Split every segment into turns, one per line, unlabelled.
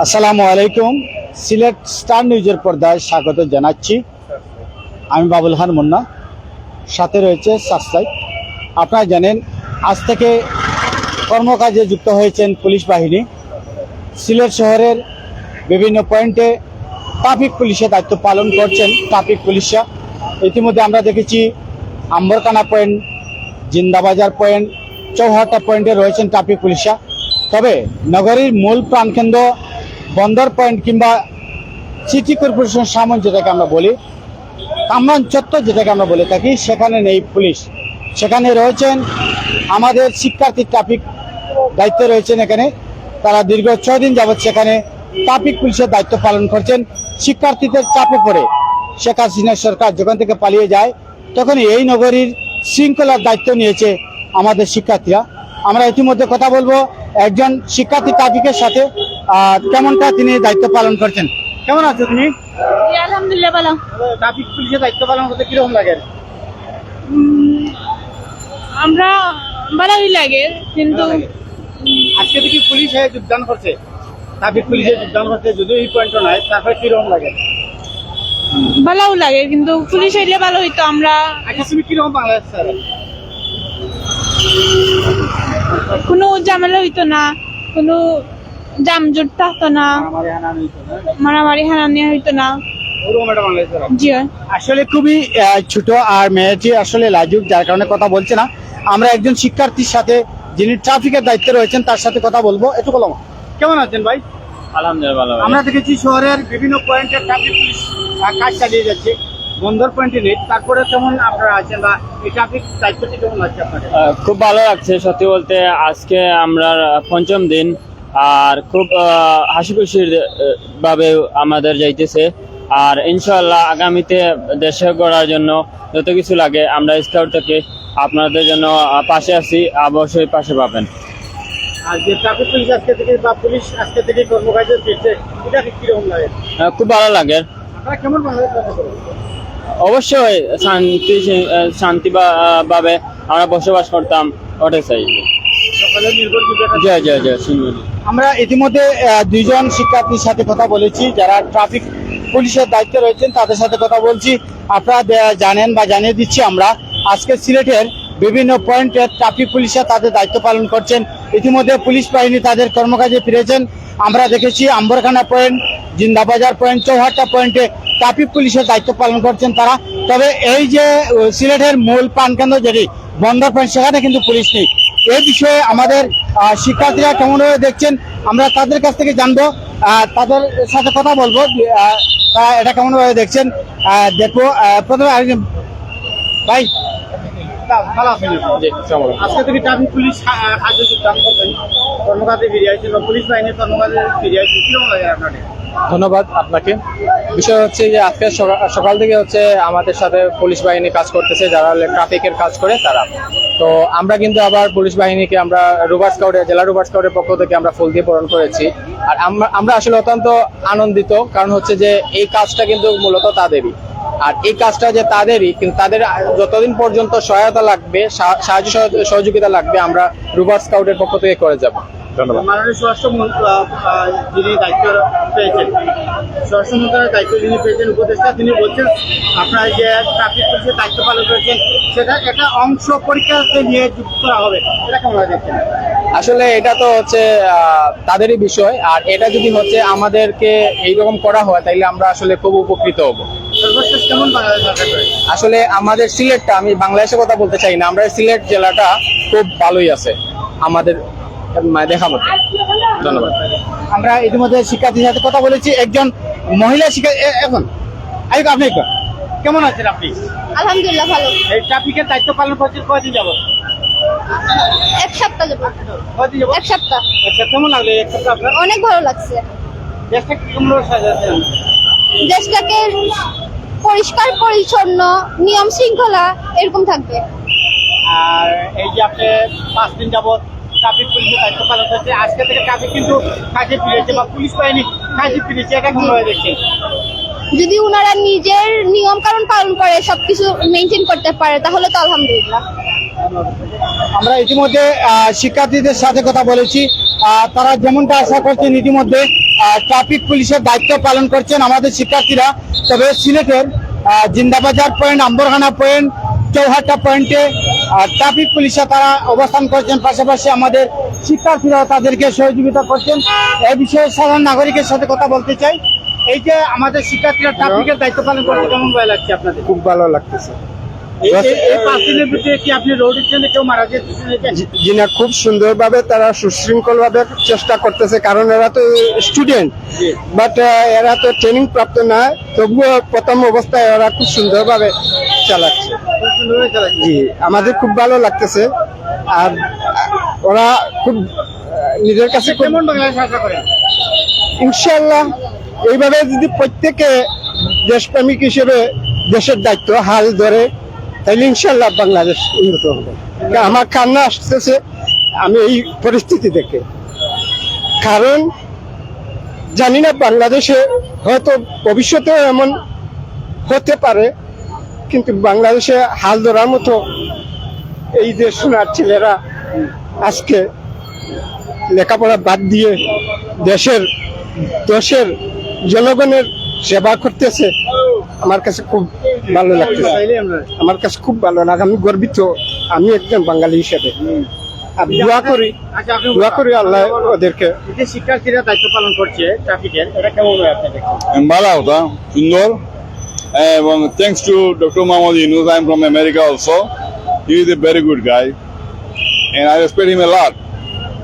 আসসালামু আলাইকুম। সিলেট স্টার নিউজের পর্দায় স্বাগত জানাচ্ছি। আমি বাবুল খান মুন্না। সাথে রয়েছে সাবস্ক্রাইব। আপনারা জানেন, আজ থেকে কর্মকাজে যুক্ত হয়েছেন পুলিশ বাহিনী। সিলেট শহরের বিভিন্ন পয়েন্টে ট্রাফিক পুলিশের দায়িত্ব পালন করছেন ট্রাফিক পুলিশরা। ইতিমধ্যে আমরা দেখেছি, আম্বরকানা পয়েন্ট, জিন্দাবাজার পয়েন্ট চৌহাটা পয়েন্টে রয়েছেন ট্রাফিক পুলিশরা। তবে নগরীর মূল প্রাণকেন্দ্র বন্দর পয়েন্ট কিংবা সিটি কর্পোরেশন সামন যেটাকে আমরা বলি, কামরান চত্বর যেটাকে আমরা বলে থাকি, সেখানে নেই পুলিশ। সেখানে রয়েছেন আমাদের শিক্ষার্থী ট্রাফিক দায়িত্বে রয়েছেন এখানে। তারা দীর্ঘ ছয় দিন যাবৎ সেখানে ট্রাফিক পুলিশের দায়িত্ব পালন করছেন। শিক্ষার্থীদের চাপে পড়ে শেখ হাসিনা সরকার যখন থেকে পালিয়ে যায় তখন এই নগরীর শৃঙ্খলার দায়িত্ব নিয়েছে আমাদের শিক্ষার্থীরা। আমরা ইতিমধ্যে কথা বলব একজন শিক্ষার্থী ট্রাফিকের সাথে। কেমনটা তিনি দায়িত্ব পালন করছেন? কেমন আছো তুমি
আলহামদুলিল্লাহ ভালো।
ট্রাফিক পুলিশের দায়িত্ব পালন করতে কীরকম লাগে?
আমরা ভালোই লাগে কিন্তু
আজকে থেকে পুলিশ যোগদান করছে। ট্রাফিক পুলিশে যোগদান করছে যদিও এই পয়েন্ট নাই তারপরে কীরকম লাগে?
ভালোও লাগে কিন্তু পুলিশ হইলে ভালো হইতো আমরা
আচ্ছা তুমি কীরকম বাংলাদেশ
কোনো ঝামেলা হইতো না কোনো জামজট থাকতো না মারামারি হানানি হইতো না। জি
আসলে খুবই ছোট আর মেয়েটি আসলে লাজুক যার কারণে কথা বলছে না। আমরা একজন শিক্ষার্থীর সাথে যিনি ট্রাফিকের দায়িত্বে রয়েছেন তার সাথে কথা বলব। একটু বলো কেমন আছেন ভাই?
আলহামদুলিল্লাহ ভালো
আমরা দেখেছি শহরের বিভিন্ন পয়েন্টে ট্রাফিক পুলিশ কাজ চালিয়ে যাচ্ছে। বন্দর পয়েন্টে নেই। তারপরে কেমন আপনারা আছেন বা এই ট্রাফিক দায়িত্বটি কেমন লাগছে আপনাদের?
খুব ভালো লাগছে সত্যি বলতে। আজকে আমরা পঞ্চম দিন আর খুব হাসি খুশির ভাবে আমাদের যাইতেছে। আর ইনশাল্লাহ আগামীতে দেশে গড়ার জন্য যত কিছু লাগে আমরা স্কাউট থেকে আপনাদের জন্য পাশে আছি অবশ্যই পাশে পাবেন।
আর যে ট্রাফিক পুলিশ আজকে থেকে বা পুলিশ আজকে থেকে কর্মকাজে ফিরছে এটা কীরকম লাগে?
খুব ভালো লাগে।
আপনারা কেমন বলেন?
অবশ্যই শান্তি শান্তি ভাবে আমরা বসবাস করতাম ওটাই চাই।
সকালে নির্ভরযোগ্য একটা
জয় জয় জয়
আমরা ইতিমধ্যে দুইজন শিক্ষার্থীর সাথে কথা বলেছি যারা ট্রাফিক পুলিশের দায়িত্বে রয়েছেন তাদের সাথে কথা বলছি। আপনারা জানেন বা জানিয়ে দিচ্ছি আমরা আজকে সিলেটের বিভিন্ন পয়েন্টে ট্রাফিক পুলিশরা তাদের দায়িত্ব পালন করছেন। ইতিমধ্যে পুলিশ বাহিনী তাদের কর্মকাজে ফিরেছেন। আমরা দেখেছি আম্বরখানা পয়েন্ট জিন্দাবাজার পয়েন্ট, চৌহাট্টা পয়েন্টে ট্রাফিক পুলিশের দায়িত্ব পালন করছেন তারা। তবে এই যে সিলেটের মূল প্রাণকেন্দ্র যেটি, বন্দর পয়েন্ট, সেখানে কিন্তু পুলিশ নেই। এই বিষয়ে আমাদের শিক্ষার্থীরা কেমনভাবে দেখছেন, আমরা তাদের কাছ থেকে জানব। তাদের সাথে কথা বলব। তারা এটা কেমনভাবে দেখছেন দেখব। প্রথমে ভাই। আজকে থেকে ট্রাফিক পুলিশ ফিরে আসছেন বা পুলিশ বাহিনীর ফিরে আসছেন কীরকম লাগে আপনাদের?
ধন্যবাদ আপনাকে। বিষয় হচ্ছে যে আজকে সকাল থেকে হচ্ছে আমাদের সাথে পুলিশ বাহিনী কাজ করতেছে, যারা ট্রাফিকের কাজ করে তারা। তো আমরা কিন্তু আবার পুলিশ বাহিনীকে আমরা রুবার স্কাউটের জেলা রুবার স্কাউটের পক্ষ থেকে আমরা ফুল দিয়ে পূরণ করেছি। আর আমরা আসলে অত্যন্ত আনন্দিত, কারণ হচ্ছে যে এই কাজটা কিন্তু মূলত তাদেরই। আর এই কাজটা যে তাদেরই, কিন্তু তাদের যতদিন পর্যন্ত সহায়তা লাগবে সাহায্য সহযোগিতা লাগবে, আমরা রুবার স্কাউটের পক্ষ থেকে করে যাব। ধন্যবাদ।
মাননীয় স্বরাষ্ট্র যিনি দায়িত্ব পেয়েছেন স্বরাষ্ট্র মন্ত্রণালয়ের দায়িত্ব যিনি পেয়েছেন উপদেষ্টা তিনি বলছেন আপনারা যে ট্রাফিক পুলিশের দায়িত্ব পালন করেছেন সেটা একটা অংশ পরীক্ষাতে নিয়ে যুক্ত করা হবে। এটা কেমন দেখছেন?
আসলে এটা তো হচ্ছে তাদেরই বিষয় আর এটা যদি হচ্ছে আমাদেরকে এইরকম করা হয় তাইলে আমরা আসলে খুব উপকৃত হব।
সর্বশেষ কেমন বাংলাদেশ সরকার
আসলে আমাদের সিলেটটা আমি বাংলাদেশের কথা বলতে চাই না আমরা সিলেট জেলাটা খুব ভালোই আছে আমাদের মানে দেখা মতো ধন্যবাদ।
আমরা ইতিমধ্যে শিক্ষার্থীর সাথে কথা বলেছি। একজন মহিলা শিক্ষা এখন। আইক আপনি। কেমন আছেন আপনি?
আলহামদুলিল্লাহ ভালো।
এই ট্রাফিকের দায়িত্ব পালন করছেন কয়দিন যাব
এক সপ্তাহ যাব
কয়দিন যাব
এক সপ্তাহ।
আচ্ছা কেমন লাগল এক সপ্তাহ আপনার?
অনেক ভালো লাগছে।
দেশটা কেমন সাজাচ্ছেন?
দেশটাকে পরিষ্কার পরিচ্ছন্ন নিয়ম শৃঙ্খলা এরকম থাকবে।
আর এই যে আপনি পাঁচ দিন যাবত ট্রাফিক পুলিশের দায়িত্ব পালন করছে আজকে থেকে ট্রাফিক কিন্তু কাজে ফিরেছে বা পুলিশ বাহিনী কাজে ফিরেছে এটা কীভাবে দেখছেন
যদি ওনারা নিজের নিয়ম কারণ পালন করে সবকিছু মেনটেন করতে পারে তাহলে তো আলহামদুলিল্লাহ।
আমরা ইতিমধ্যে আহ, শিক্ষার্থীদের সাথে কথা বলেছি। আহ, তারা যেমনটা আশা করছেন ইতিমধ্যে ট্রাফিক পুলিশের দায়িত্ব পালন করছেন আমাদের শিক্ষার্থীরা। তবে সিলেটের জিন্দাবাজার পয়েন্ট আম্বরখানা পয়েন্ট চৌহাট্টা পয়েন্টে ট্রাফিক পুলিশে তারা অবস্থান করছেন, পাশাপাশি আমাদের শিক্ষার্থীরা তাদেরকে সহযোগিতা করছেন। এ বিষয়ে সাধারণ নাগরিকের সাথে কথা বলতে চাই। এই যে আমাদের শিক্ষার্থীরা ট্রাফিকের দায়িত্ব পালন করতে কেমন ভয় লাগছে আপনাদের?
খুব ভালো লাগতেছে। জিনা খুব সুন্দরভাবে তারা সুশৃঙ্খল ভাবে চেষ্টা করতেছে কারণ এরা তো স্টুডেন্ট বাট এরা তো ট্রেনিং প্রাপ্ত না তবুও প্রথম অবস্থায় ওরা খুব সুন্দরভাবে চালাচ্ছে। জি আমাদের খুব ভালো লাগতেছে। আর ওরা খুব নিজের কাছে
কেমন বাংলাদেশ আশা করেন?
ইনশাল্লাহ এইভাবে যদি প্রত্যেকে দেশপ্রেমিক হিসেবে দেশের দায়িত্ব হাল ধরে তাহলে ইনশাল্লাহ বাংলাদেশ উন্নত হবে। আমার কান্না আসতেছে, আমি এই পরিস্থিতি দেখে। কারণ, জানি না বাংলাদেশে হয়তো ভবিষ্যতেও এমন হতে পারে, কিন্তু বাংলাদেশে হাল ধরার মতো এই যে সোনার ছেলেরা আজকে লেখাপড়া বাদ দিয়ে দেশের দেশের জনগণের সেবা করতেছে। আমার কাছে খুব ভালো লাগতেছে। আমার কাছে খুব ভালো লাগে। আমি গর্বিত। আমি একজন বাঙালি হিসেবে। আর দোয়া করি দোয়া করি আল্লাহ ওদেরকে।
যে শিক্ষার্থীরা দায়িত্ব পালন করছে ট্রাফিকের এটা কেমন আপনি দেখছেন
ভালো কথা সুন্দর। এবং thanks to doctor Muhammad Yunus I am from America also he is a very good guy and I respect him a lot.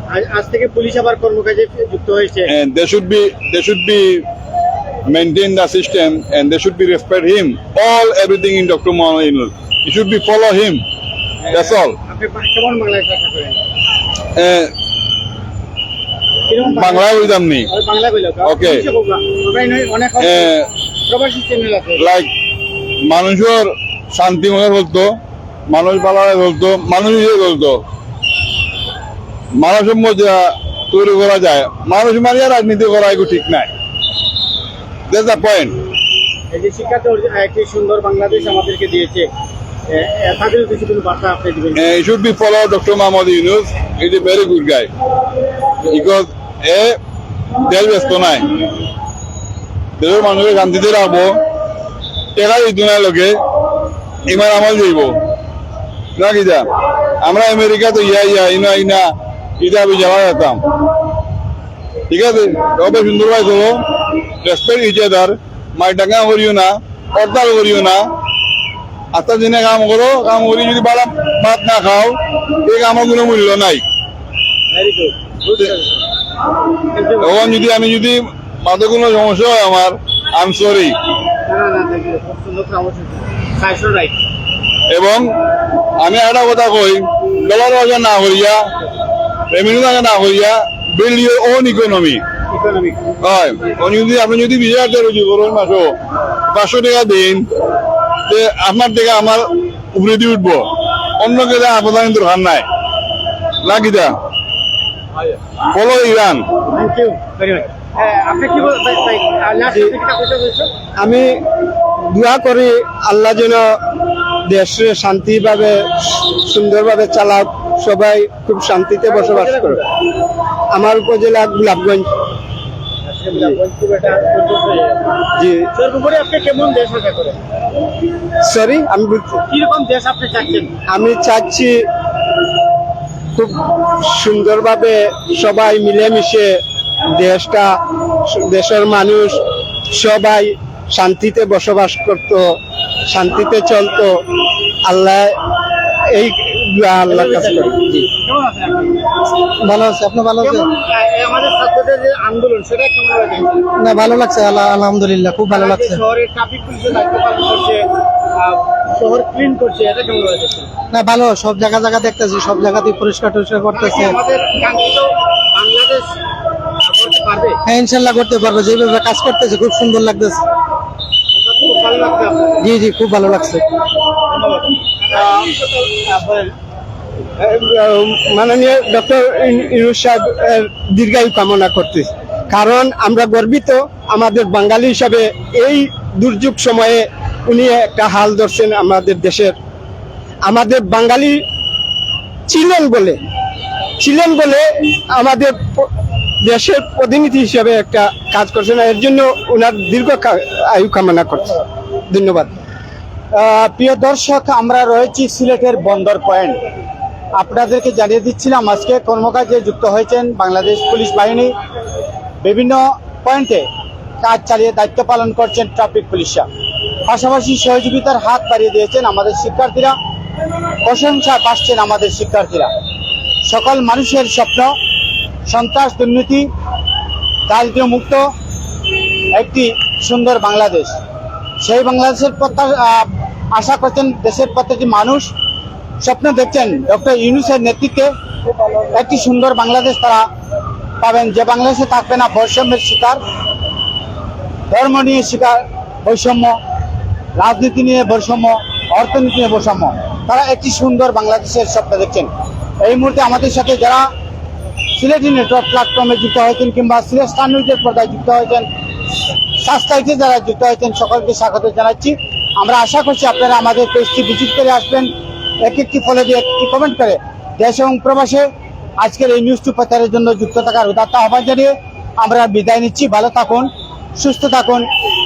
আজ- আজ থেকে পুলিশ আবার কর্মকাজে যুক্ত হয়েছে।
And there should be there should be maintain the system and they should be respect him. All everything in Dr. Mohammed Yunus. You should be follow him. That's all. Bangla বুঝতাম নি
আছে
like মানুষের শান্তি মনে বলতো মানুষ ভালো বলতো মানুষ বলতো মানুষের মধ্যে তৈরি করা যায় মানুষ মারিয়া রাজনীতি করা এগুলো ঠিক নাই দ্যাটস দ্য পয়েন্ট
এই যে শিক্ষাতে অর্জন- একটি সুন্দর বাংলাদেশ আমাদেরকে দিয়েছে। তাদের কিছু কোনো বার্তা আপনি দিবেন?
Yunus. He's a very good guy. Because এ দেশ ব্যস্ত নাই। দেশের শান্তিতে রাখব। টেকা দিত না লোকে ইমান আমল যাইব। না কি যা? আমরা আমেরিকা তো ইয়া ইয়া ইনা ইনা ইটা আমি যাওয়া যেতাম। ঠিক আছে? তবে সুন্দর ভাই চলো। রেসপেক্ট ইচ আদার মাইটাঙ্গা করিও না হরতাল করিও না। আত্মা দিনে কাম করো কাম করি যদি বাড়া ভাত না খাও এই কামের কোনো মূল্য নাই। তখন যদি আমি যদি মাঝে কোনো সমস্যা হয় আমার আই এম সরি এবং আমি একটা কথা কই ডলার বাজার না করিয়া রেভিনিউ না করিয়া বিল্ড ইউর ওন ইকোনমি হয় যদি আপনি যদি বিশ হাজার রুজি করুন মাসো পাঁচশো টাকা দিন যে আপনার টাকা আমার উপরে দিয়ে উঠবো। অন্য কে আপনার কিন্তু দরকার নাই লাগিদা follow Iran
thank you very much আপনি কি বলতে লাস্ট একটা কথা বলছো
আমি দোয়া করি আল্লাহ যেন দেশে শান্তিভাবে সুন্দরভাবে চালাক সবাই খুব শান্তিতে বসবাস করে আমার উপজেলা গোলাপগঞ্জ
খুব একটা সুন্দর হয়ে গেছে।
জি।
সর্বোপরি আপনি কেমন দেশ আশা করেন?
সরি আমি বলছি।
কীরকম দেশ আপনি চাচ্ছেন?
আমি চাচ্ছি খুব সুন্দরভাবে সবাই মিলেমিশে দেশটা দেশের মানুষ সবাই শান্তিতে বসবাস করত শান্তিতে চলতো। আল্লাহ এই আল্লাহ কাছে করি। ভালো আছে আপনি ভালো
কেমন? ছাত্রদের যে আন্দোলন সেটা কেমন হয়ে
না ভালো লাগছে আলহামদুলিল্লাহ খুব
তারা যে শহরে ট্রাফিক পুলিশের দায়িত্ব পালন করছে শহর ক্লিন করছে এটা কেমন হয়ে
না ভালো সব জায়গা জায়গা দেখতেছি সব জায়গাতেই পরিষ্কার টরিষ্কার করতেছে।
আমাদের কাঙ্ক্ষিত বাংলাদেশ
হ্যাঁ ইনশাল্লাহ করতে পারব যেভাবে কাজ করতেছে খুব সুন্দর লাগতেছে।
ভালো লাগছে
জি জি খুব ভালো লাগছে। মাননীয় ডক্টর ইউনুস সাহেব দীর্ঘায়ু কামনা করতে কারণ আমরা গর্বিত আমাদের বাঙালি হিসাবে এই দুর্যোগ সময়ে উনি একটা হাল ধরছেন আমাদের দেশের। আমাদের বাঙালি ছিলেন বলে ছিলেন বলে আমাদের দেশের প্রতিনিধি হিসাবে একটা কাজ করছেন এর জন্য ওনার দীর্ঘ আয়ু কামনা করছি। ধন্যবাদ।
প্রিয় দর্শক, আমরা রয়েছি সিলেটের বন্দর পয়েন্ট। আপনাদেরকে জানিয়ে দিচ্ছিলাম আজকে কর্মকাজে যুক্ত হয়েছেন বাংলাদেশ পুলিশ বাহিনী। বিভিন্ন পয়েন্টে কাজ চালিয়ে দায়িত্ব পালন করছেন ট্রাফিক পুলিশরা। পাশাপাশি সহযোগিতার হাত বাড়িয়ে দিয়েছেন আমাদের শিক্ষার্থীরা। প্রশংসা পাচ্ছেন আমাদের শিক্ষার্থীরা। সকল মানুষের স্বপ্ন, সন্ত্রাস, দুর্নীতি, দারিদ্র্য মুক্ত একটি সুন্দর বাংলাদেশ। সেই বাংলাদেশের প্রত্যাশা আশা করছেন দেশের প্রত্যেকটি মানুষ স্বপ্ন দেখছেন ডক্টর ইউনুসের নেতৃত্বে একটি সুন্দর বাংলাদেশ তারা পাবেন। যে বাংলাদেশে থাকবে না, বৈষম্যের শিকার, ধর্ম নিয়ে শিকার, বৈষম্য, রাজনীতি নিয়ে বৈষম্য, অর্থনীতি নিয়ে বৈষম্য। তারা একটি সুন্দর বাংলাদেশের স্বপ্ন দেখছেন। এই মুহূর্তে আমাদের সাথে যারা সিলেটি নেটওয়ার্ক প্ল্যাটফর্মে যুক্ত হয়েছেন কিংবা সিলেট স্টার নিউজের পর্দায় যুক্ত হয়েছেন সাবস্ক্রাইবে যারা যুক্ত হয়েছেন, সকলকে স্বাগত জানাচ্ছি। আমরা আশা করছি আপনারা আমাদের পেজটি ভিজিট করে আসবেন। এক একটি ফলে দিয়ে একটি কমেন্ট করে। দেশ এবং প্রবাসে আজকের এই নিউজটি প্রচারের জন্য যুক্ত থাকার উদাত্ত আহ্বান জানিয়ে আমরা বিদায় নিচ্ছি। ভালো থাকুন, সুস্থ থাকুন।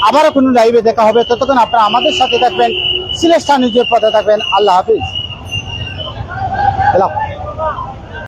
আবারও কোনো লাইভে দেখা হবে। ততক্ষণ আপনারা আমাদের সাথে থাকবেন। সিলেট নিউজের পথে থাকবেন। আল্লাহ হাফিজ।